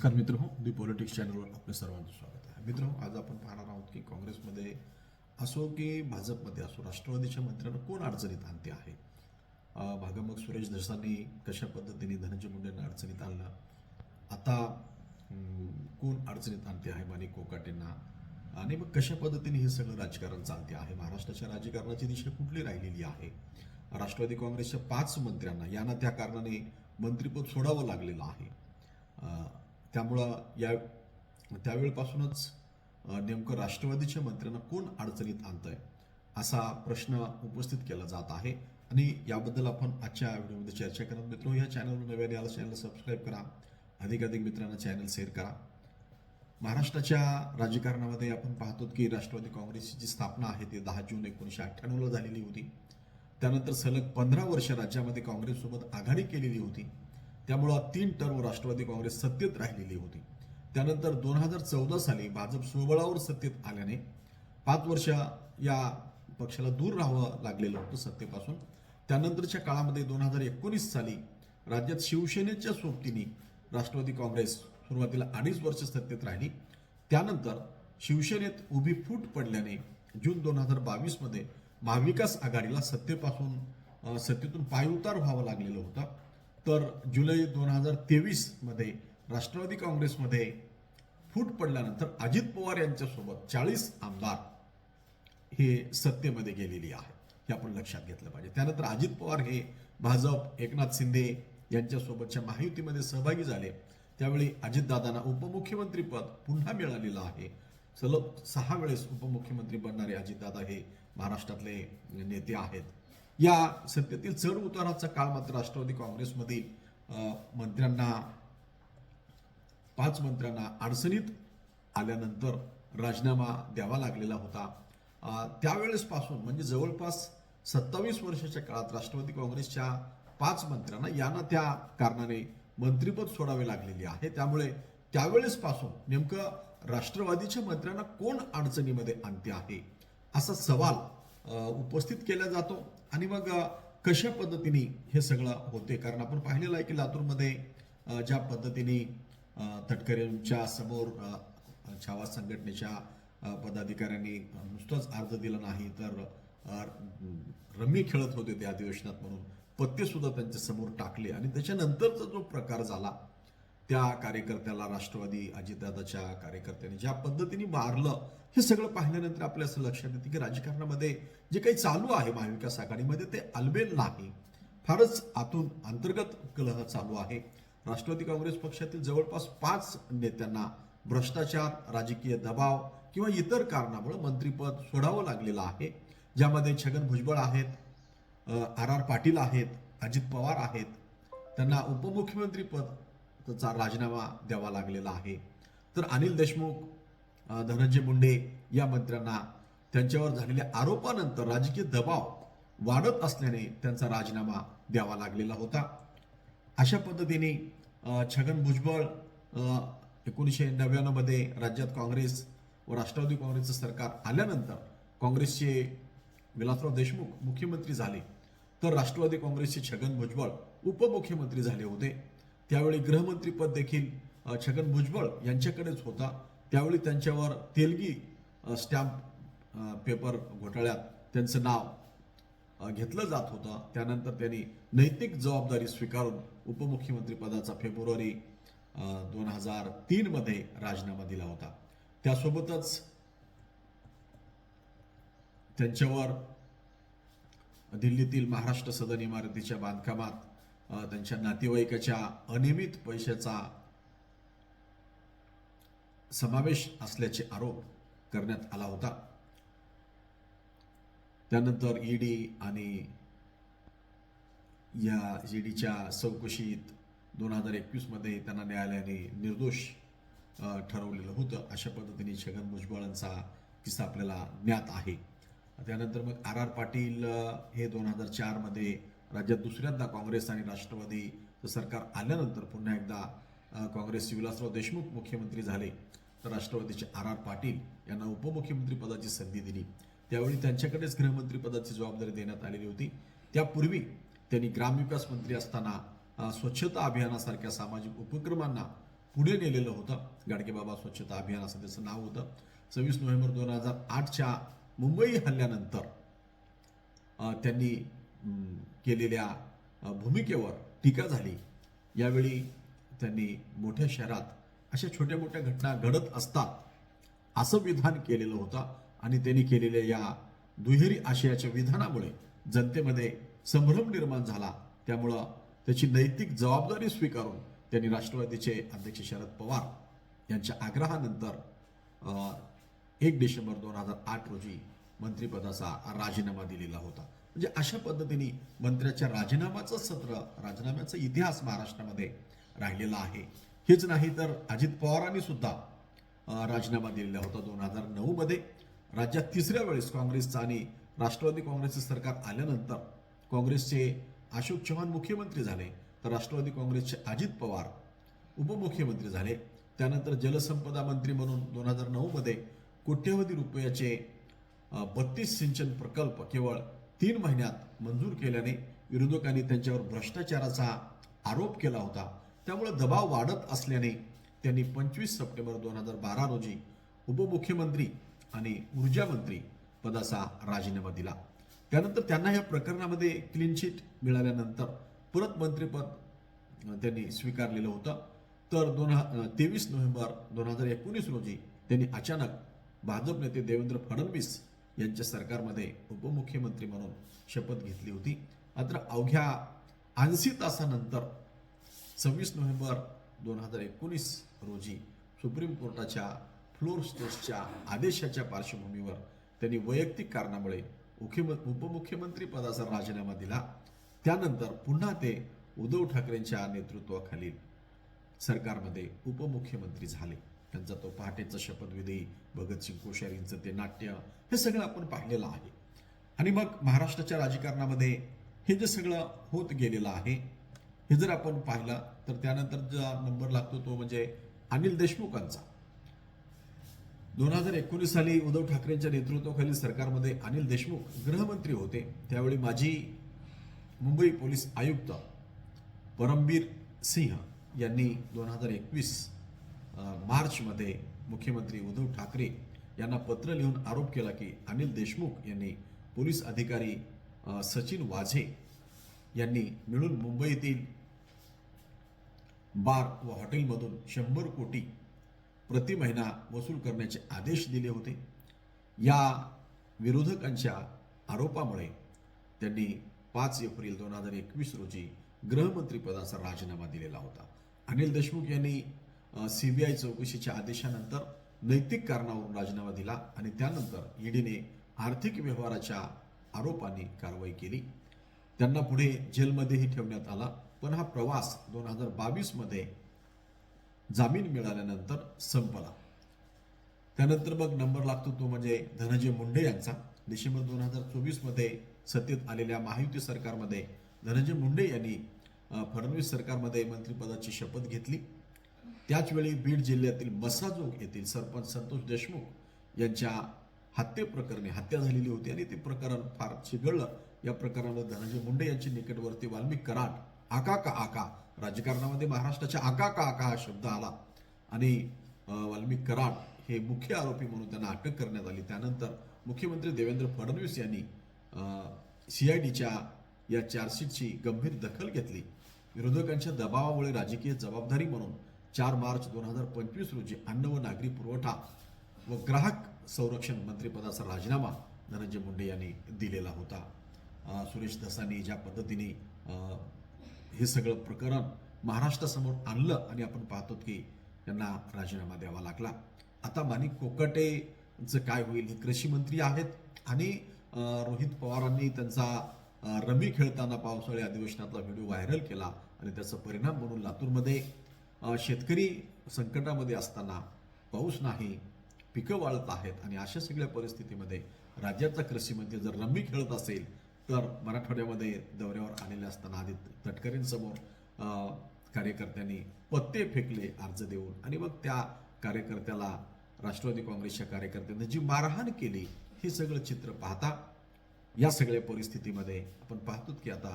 नमस्कार मित्र हो दी पॉलिटिक्स चॅनलवर आपलं सर्वांचं स्वागत आहे. मित्र हो, आज आपण पाहणार आहोत की काँग्रेसमध्ये असो की भाजपमध्ये असो राष्ट्रवादीच्या मंत्र्यांना कोण अडचणीत आणते आहे? भागा मग सुरेश धसांनी कशा पद्धतीने धनंजय मुंडेंना अडचणीत आणलं? आता कोण अडचणीत आणते आहे माणिक कोकाटेंना? आणि मग कशा पद्धतीने हे सगळं राजकारण चालते आहे? महाराष्ट्राच्या राजकारणाची दिशा कुठली राहिलेली आहे? राष्ट्रवादी काँग्रेसच्या पाच मंत्र्यांना यांना त्या कारणाने मंत्रिपद सोडावं लागलेलं आहे. त्यामुळं या त्यावेळपासूनच नेमकं राष्ट्रवादीच्या मंत्र्यांना कोण अडचणीत आणत आहे असा प्रश्न उपस्थित केला जात आहे. आणि याबद्दल आपण आजच्या व्हिडिओमध्ये चर्चा करत मित्र या चॅनलवर नव्याने आला चॅनल सबस्क्राईब करा. अधिकाधिक मित्रांना चॅनल शेअर करा. महाराष्ट्राच्या राजकारणामध्ये आपण पाहतो की राष्ट्रवादी काँग्रेसची जी स्थापना आहे ती दहा जून एकोणीसशे अठ्ठ्याण्णवला झालेली होती. त्यानंतर सलग पंधरा वर्ष राज्यामध्ये काँग्रेससोबत आघाडी केलेली होती. त्यामुळं तीन टर्म राष्ट्रवादी काँग्रेस सत्तेत राहिलेली होती. त्यानंतर दोन हजार चौदा साली भाजप स्वबळावर सत्तेत आल्याने पाच वर्ष या पक्षाला दूर राहावं लागलेलं होतं सत्तेपासून. त्यानंतरच्या काळामध्ये दोन हजार एकोणीस साली राज्यात शिवसेनेच्या सोबतीने राष्ट्रवादी काँग्रेस सुरुवातीला अडीच वर्ष सत्तेत राहिली. त्यानंतर शिवसेनेत उभी फूट पडल्याने जून दोन हजार बावीसमध्ये महाविकास आघाडीला सत्तेपासून सत्तेतून पायउतार व्हावं लागलेलं होतं. तर जुलै दोन हजार तेवीसमध्ये राष्ट्रवादी काँग्रेसमध्ये फूट पडल्यानंतर अजित पवार यांच्यासोबत चाळीस आमदार हे सत्तेमध्ये गेलेली आहे हे आपण लक्षात घेतलं पाहिजे. त्यानंतर अजित पवार हे भाजप एकनाथ शिंदे यांच्यासोबतच्या महायुतीमध्ये सहभागी झाले. त्यावेळी अजितदादांना उपमुख्यमंत्रीपद पुन्हा मिळालेलं आहे. सलग सहा वेळेस उपमुख्यमंत्री बनणारे अजितदादा हे महाराष्ट्रातले नेते आहेत. या सत्तेतील चढ उताराचा काळ मात्र राष्ट्रवादी काँग्रेसमधील अं, मंत्र्यांना पाच मंत्र्यांना अडचणीत आल्यानंतर राजीनामा द्यावा लागलेला होता. त्यावेळेसपासून म्हणजे जवळपास सत्तावीस वर्षाच्या काळात राष्ट्रवादी काँग्रेसच्या पाच मंत्र्यांना यांना त्या कारणाने मंत्रिपद सोडावे लागलेले आहे. त्यामुळे त्यावेळेसपासून नेमकं राष्ट्रवादीच्या मंत्र्यांना कोण अडचणीमध्ये आणते आहे? असा सवाल उपस्थित केला जातो. आणि मग कशा पद्धतीने हे सगळं होते? कारण आपण पाहिलेलं आहे की लातूरमध्ये ज्या पद्धतीने तटकऱ्यांच्या तटकरेंच्या समोर छावा संघटनेच्या पदाधिकाऱ्यांनी नुसताच नुसतंच अर्ज दिला नाही तर रमी खेळत होते ते अधिवेशनात म्हणून. पत्ते सुद्धा त्यांच्यासमोर टाकले. आणि त्याच्यानंतरचा जो प्रकार झाला त्या कार्यकर्त्याला राष्ट्रवादी अजितदादाच्या कार्यकर्त्यांनी ज्या पद्धतीने मारलं हे सगळं पाहिल्यानंतर आपल्या असं लक्षात येतं की राजकारणामध्ये जे काही चालू आहे महाविकास आघाडीमध्ये ते अलबेल नाही. फारच आतून अंतर्गत कलह चालू आहे. राष्ट्रवादी काँग्रेस पक्षातील जवळपास पाच नेत्यांना भ्रष्टाचार राजकीय दबाव किंवा इतर कारणामुळे मंत्रिपद सोडावं लागलेलं आहे. ज्यामध्ये छगन भुजबळ आहेत आर आर पाटील आहेत अजित पवार आहेत. त्यांना उपमुख्यमंत्री त्याचा राजीनामा द्यावा लागलेला आहे. तर अनिल देशमुख धनंजय मुंडे या मंत्र्यांना त्यांच्यावर झालेल्या आरोपानंतर राजकीय दबाव वाढत असल्याने त्यांचा राजीनामा द्यावा लागलेला होता. अशा पद्धतीने छगन भुजबळ एकोणीसशे नव्याण्णवमध्ये राज्यात काँग्रेस व राष्ट्रवादी काँग्रेसचं सरकार आल्यानंतर काँग्रेसचे विलासराव देशमुख मुख्यमंत्री झाले. तर राष्ट्रवादी काँग्रेसचे छगन भुजबळ उपमुख्यमंत्री झाले होते. त्यावेळी गृहमंत्रीपद देखील छगन भुजबळ यांच्याकडेच होता. त्यावेळी त्यांच्यावर तेलगी स्टॅम्प पेपर घोटाळ्यात त्यांचं नाव घेतलं जात होतं. त्यानंतर त्यांनी नैतिक जबाबदारी स्वीकारून उपमुख्यमंत्रीपदाचा फेब्रुवारी दोन हजार तीनमध्ये राजीनामा दिला होता. त्यासोबतच त्यांच्यावर दिल्लीतील महाराष्ट्र सदन इमारतीच्या बांधकामात त्यांच्या नातेवाईकाच्या अनियमित पैशाचा समावेश असल्याचे आरोप करण्यात आला होता. त्यानंतर ईडी आणि या ईडीच्या चौकशीत दोन हजार एकवीसमध्ये त्यांना न्यायालयाने निर्दोष ठरवलेलं होतं. अशा पद्धतीने छगन भुजबळांचा किस्सा आपल्याला ज्ञात आहे. त्यानंतर मग आर आर पाटील हे दोन हजार चारमध्ये राज्यात दुसऱ्यांदा काँग्रेस आणि राष्ट्रवादीचं सरकार आल्यानंतर पुन्हा एकदा काँग्रेस काँग्रेसचे विलासराव देशमुख मुख्यमंत्री झाले. तर राष्ट्रवादीचे आर आर पाटील यांना उपमुख्यमंत्री पदाची संधी दिली. त्यावेळी त्यांच्याकडेच गृहमंत्री पदाची जबाबदारी देण्यात आलेली होती. त्यापूर्वी त्यांनी ग्रामविकास मंत्री असताना स्वच्छता अभियानासारख्या सामाजिक उपक्रमांना पुढे नेलेलं होतं. गाडगेबाबा स्वच्छता अभियान असं त्याचं नाव होतं. सव्वीस नोव्हेंबर दोन हजार आठच्या मुंबई हल्ल्यानंतर त्यांनी केलेल्या भूमिकेवर टीका झाली. यावेळी त्यांनी मोठ्या शहरात अशा छोट्या मोठ्या घटना घडत असतात असं विधान केलेलं होतं आणि त्यांनी केलेल्या या दुहेरी आशयाच्या विधानामुळे जनतेमध्ये संभ्रम निर्माण झाला. त्यामुळं त्याची नैतिक जबाबदारी स्वीकारून त्यांनी राष्ट्रवादीचे अध्यक्ष शरद पवार यांच्या आग्रहानंतर एक डिसेंबर दोन हजार आठ रोजी मंत्रिपदाचा राजीनामा दिलेला होता. म्हणजे अशा पद्धतीने मंत्र्याच्या राजीनाम्याचं सत्र राजीनाम्याचा इतिहास महाराष्ट्रामध्ये राहिलेला आहे. हेच नाही तर अजित पवारांनी सुद्धा राजीनामा दिलेला होता दोन हजार नऊमध्ये राज्यात तिसऱ्या वेळेस काँग्रेसचं आणि राष्ट्रवादी काँग्रेसचं सरकार आल्यानंतर काँग्रेसचे अशोक चव्हाण मुख्यमंत्री झाले तर राष्ट्रवादी काँग्रेसचे अजित पवार उपमुख्यमंत्री झाले. त्यानंतर जलसंपदा मंत्री म्हणून दोन हजार नऊमध्ये कोट्यवधी रुपयाचे बत्तीस सिंचन प्रकल्प केवळ तीन महिन्यात मंजूर केल्याने विरोधकांनी त्यांच्यावर भ्रष्टाचाराचा आरोप केला होता. त्यामुळे दबाव वाढत असल्याने त्यांनी पंचवीस सप्टेंबर दोन हजार बारा रोजी उपमुख्यमंत्री आणि ऊर्जा मंत्री पदाचा राजीनामा दिला. त्यानंतर त्यांना या प्रकरणामध्ये क्लीन चिट मिळाल्यानंतर परत मंत्रिपद त्यांनी स्वीकारलेलं होतं. तर दोन तेवीस नोव्हेंबर दोन हजार एकोणीस रोजी त्यांनी अचानक भाजप नेते देवेंद्र फडणवीस यांच्या सरकारमध्ये उपमुख्यमंत्री म्हणून शपथ घेतली होती. मात्र अवघ्या ऐंशी तासानंतर सव्वीस नोव्हेंबर दोन हजार एकोणीस रोजी सुप्रीम कोर्टाच्या फ्लोर स्टोर्सच्या आदेशाच्या पार्श्वभूमीवर त्यांनी वैयक्तिक कारणामुळे मुख्यम उपमुख्यमंत्री पदाचा राजीनामा दिला. त्यानंतर पुन्हा ते उद्धव ठाकरेंच्या नेतृत्वाखालील सरकारमध्ये उपमुख्यमंत्री झाले. त्यांचा तो पहाटेचा शपथविधी भगतसिंग कोश्यारींचं ते नाट्य हे सगळं आपण पाहिलेलं आहे. आणि मग महाराष्ट्राच्या राजकारणामध्ये हे जे सगळं होत गेलेलं आहे हे जर आपण पाहिलं तर त्यानंतर जो नंबर लागतो तो म्हणजे अनिल देशमुखांचा. दोन हजार एकोणीस साली उद्धव ठाकरेंच्या नेतृत्वाखालील सरकारमध्ये अनिल देशमुख गृहमंत्री होते. त्यावेळी माजी मुंबई पोलीस आयुक्त परमबीर सिंह यांनी दोन हजार एकवीस मार्चमध्ये मुख्यमंत्री उद्धव ठाकरे यांना पत्र लिहून आरोप केला की अनिल देशमुख यांनी पोलीस अधिकारी सचिन वाझे यांनी मिळून मुंबईतील बार व हॉटेलमधून शंभर कोटी प्रति महिना वसूल करण्याचे आदेश दिले होते. या विरोधकांच्या आरोपामुळे त्यांनी पाच एप्रिल दोन हजार एकवीस रोजी गृहमंत्रीपदाचा राजीनामा दिलेला होता. अनिल देशमुख यांनी सीबीआय चौकशीच्या आदेशानंतर नैतिक कारणावरून राजीनामा दिला आणि त्यानंतर ईडीने आर्थिक व्यवहाराच्या आरोपाने कारवाई केली. त्यांना पुढे जेलमध्येही ठेवण्यात आला पण हा प्रवास दोन हजार बावीसमध्ये जामीन मिळाल्यानंतर संपला. त्यानंतर मग नंबर लागतो तो म्हणजे धनंजय मुंडे यांचा. डिसेंबर दोन हजार चोवीसमध्ये सत्तेत आलेल्या महायुती सरकारमध्ये धनंजय मुंडे यांनी फडणवीस सरकारमध्ये मंत्रिपदाची शपथ घेतली. त्याचवेळी बीड जिल्ह्यातील बसाजोग येथील सरपंच संतोष देशमुख यांच्या हत्येप्रकरणी हत्या झालेली होती आणि ते प्रकरण फार चिघळलं. या प्रकरणामध्ये धनंजय मुंडे यांची निकटवर्ती वाल्मिक कराड आका का आका राजकारणामध्ये महाराष्ट्राच्या आका का आका हा शब्द आला. आणि वाल्मिक कराड हे मुख्य आरोपी म्हणून त्यांना अटक करण्यात आली. त्यानंतर मुख्यमंत्री देवेंद्र फडणवीस यांनी सीआयडीच्या या चार्जशीटची गंभीर दखल घेतली. विरोधकांच्या दबावामुळे राजकीय जबाबदारी म्हणून चार मार्च दोन हजार पंचवीस रोजी अन्न व नागरी पुरवठा व ग्राहक संरक्षण मंत्रिपदाचा राजीनामा धनंजय मुंडे यांनी दिलेला होता. सुरेश दसानी ज्या पद्धतीने हे सगळं प्रकरण महाराष्ट्रासमोर आणलं आणि आपण पाहतो की त्यांना राजीनामा द्यावा लागला. आता माणिक कोकटेचं काय होईल? हे कृषी मंत्री आहेत आणि रोहित पवारांनी त्यांचा रमी खेळताना पावसाळी अधिवेशनातला व्हिडिओ व्हायरल केला आणि त्याचा परिणाम म्हणून लातूरमध्ये शेतकरी संकटामध्ये असताना पाऊस नाही पिकं वाळत आहेत आणि अशा सगळ्या परिस्थितीमध्ये राज्याचा कृषी मंत्री जर रम्मी खेळत असेल तर मराठवाड्यामध्ये दौऱ्यावर आलेले असताना आधी तटकरेंसमोर कार्यकर्त्यांनी पत्ते फेकले अर्ज देऊन. आणि मग त्या कार्यकर्त्याला राष्ट्रवादी काँग्रेसच्या कार्यकर्त्यांनी जी मारहाण केली हे सगळं चित्र पाहता या सगळ्या परिस्थितीमध्ये आपण पाहतो की आता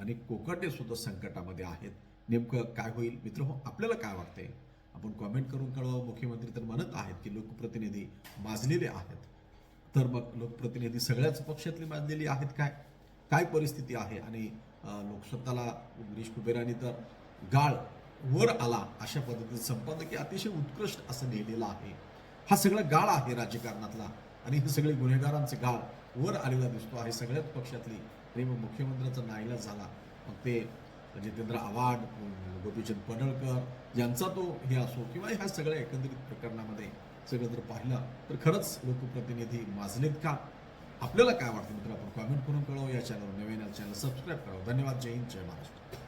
अनेक कोकाटे सुद्धा संकटामध्ये आहेत. नेमकं काय होईल? मित्र हो आपल्याला काय वाटतंय? आपण कॉमेंट करून कळवा. मुख्यमंत्री तर म्हणत आहेत की लोकप्रतिनिधी माजलेले आहेत. तर मग लोकप्रतिनिधी सगळ्याच पक्षातली माजलेली आहेत काय? काय परिस्थिती आहे? आणि अं, लोक स्वतःला गिरीश कुबेरांनी तर गाळ वर आला अशा पद्धतीचं संपादकीय अतिशय उत्कृष्ट असं लिहिलेलं आहे. हा सगळा गाळ आहे राजकारणातला. आणि हे सगळे गुन्हेगारांचे गाळ वर आलेला दिसतो आहे. सगळ्याच पक्षातली आणि मग मुख्यमंत्र्यांचा नाईलाज झाला. मग ते जितेंद्र आव्हाड गोपीचंद पडळकर यांचा तो हे असो किंवा ह्या सगळ्या एकंदरीत प्रकरणामध्ये सगळं जर पाहिलं तर खरंच लोकप्रतिनिधी माजलेत का? आपल्याला काय वाटतं मित्र? आपण कॉमेंट करून कळव. या चॅनलवर नवीन चॅनल सबस्क्राईब करा. धन्यवाद. जय हिंद. जय महाराष्ट्र.